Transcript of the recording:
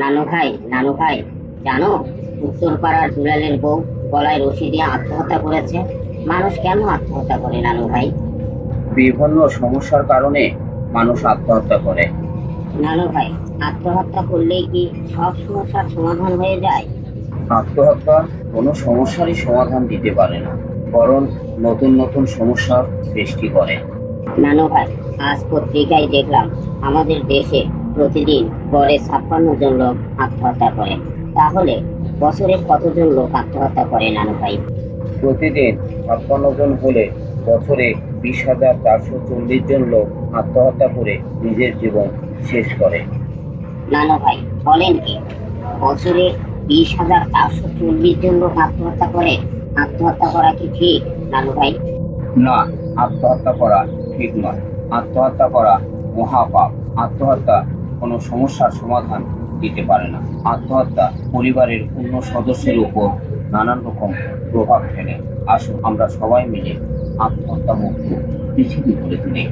নানু ভাই নানু ভাই জানো উত্তরপাড়ার দুলালের বউ গলায় রশি দিয়ে আত্মহত্যা করেছে। মানুষ কেন আত্মহত্যা করে নানু ভাই? বিভিন্ন সমস্যার কারণে মানুষ আত্মহত্যা করে। নানু ভাই আত্মহত্যা করলেই কি সব সমস্যার সমাধান হয়ে যায়? আত্মহত্যা কোনো সমস্যারই সমাধান দিতে পারে না বরং নতুন নতুন সমস্যার সৃষ্টি করে। নানু ভাই আজ পত্রিকায় দেখলাম আমাদের দেশে প্রতিদিন গড়ে ছাপ্পান্ন জন লোক আত্মহত্যা করে। তাহলে বছরে কতজন লোক আত্মহত্যা করে নানু ভাই? প্রতিদিন ছাপ্পান্ন জন হলে বছরে বিশ হাজার চারশো চল্লিশ জন লোক আত্মহত্যা করে নিজের জীবন শেষ করে। নানু ভাই বলেন কি বছরে বিশ হাজার চারশো চল্লিশ জন লোক আত্মহত্যা করে? আত্মহত্যা করা কি ঠিক নানু ভাই? না আত্মহত্যা করা ঠিক নয়। আত্মহত্যা করা মহাপাপ। আত্মহত্যা কোনো সমস্যার সমাধান দিতে পারে না। আত্মহত্যা পরিবারের অন্য সদস্যের উপর নানান রকম প্রভাব ফেলে। আসুন আমরা সবাই মিলে আত্মহত্যা মুক্ত পৃথিবী করে তুলি।